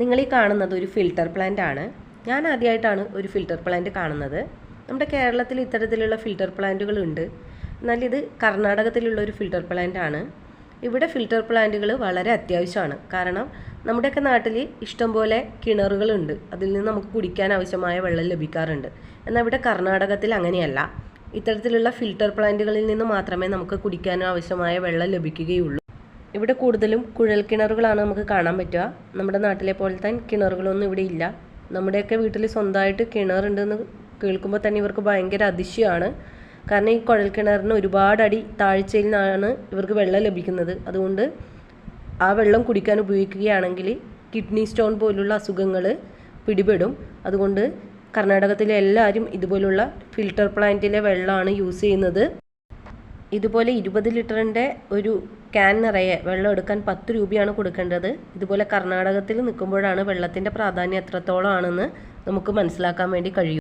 നിങ്ങൾ ഈ കാണുന്നത് ഒരു ഫിൽട്ടർ പ്ലാന്റ് ആണ്. ഞാൻ ആദ്യമായിട്ടാണ് ഒരു ഫിൽട്ടർ പ്ലാന്റ് കാണുന്നത്. നമ്മുടെ കേരളത്തിൽ ഇത്തരത്തിലുള്ള ഫിൽട്ടർ പ്ലാന്റുകൾ ഉണ്ട്. എന്നാൽ ഇത് കർണാടകത്തിലുള്ള ഒരു ഫിൽട്ടർ പ്ലാന്റ് ആണ്. ഇവിടെ ഫിൽട്ടർ പ്ലാന്റുകൾ വളരെ അത്യാവശ്യമാണ്. കാരണം നമ്മുടെയൊക്കെ നാട്ടിൽ ഇഷ്ടംപോലെ കിണറുകളുണ്ട് അതിൽ നിന്ന് നമുക്ക് കുടിക്കാൻ ആവശ്യമായ വെള്ളം ലഭിക്കാറുണ്ട്. എന്നാൽ ഇവിടെ കർണാടകത്തിൽ അങ്ങനെയല്ല. ഇത്തരത്തിലുള്ള ഫിൽട്ടർ പ്ലാന്റുകളിൽ നിന്ന് മാത്രമേ നമുക്ക് കുടിക്കാൻ ആവശ്യമായ വെള്ളം ലഭിക്കുകയുള്ളൂ. ഇവിടെ കൂടുതലും കുഴൽ കിണറുകളാണ് നമുക്ക് കാണാൻ പറ്റുക. നമ്മുടെ നാട്ടിലെ പോലെ പോലത്തെ കിണറുകളൊന്നും ഇവിടെ ഇല്ല. നമ്മുടെയൊക്കെ വീട്ടിൽ സ്വന്തമായിട്ട് കിണറുണ്ടെന്ന് കേൾക്കുമ്പോൾ തന്നെ ഇവർക്ക് ഭയങ്കര അതിശയമാണ്. കാരണം ഈ കുഴൽ കിണറിന് ഒരുപാട് അടി താഴ്ചയിൽ നിന്നാണ് ഇവർക്ക് വെള്ളം ലഭിക്കുന്നത്. അതുകൊണ്ട് ആ വെള്ളം കുടിക്കാൻ ഉപയോഗിക്കുകയാണെങ്കിൽ കിഡ്നി സ്റ്റോൺ പോലുള്ള അസുഖങ്ങൾ പിടിപെടും. അതുകൊണ്ട് കർണാടകത്തിലെ എല്ലാവരും ഇതുപോലുള്ള ഫിൽട്ടർ പ്ലാന്റിലെ വെള്ളമാണ് യൂസ് ചെയ്യുന്നത്. ഇതുപോലെ ഇരുപത് ലിറ്ററിന്റെ ഒരു ക്യാൻ നിറയെ വെള്ളം എടുക്കാൻ പത്ത് രൂപയാണ് കൊടുക്കേണ്ടത്. ഇതുപോലെ കർണാടകത്തിൽ നിൽക്കുമ്പോഴാണ് വെള്ളത്തിന്റെ പ്രാധാന്യം എത്രത്തോളം ആണെന്ന് നമുക്ക് മനസ്സിലാക്കാൻ വേണ്ടി കഴിയും.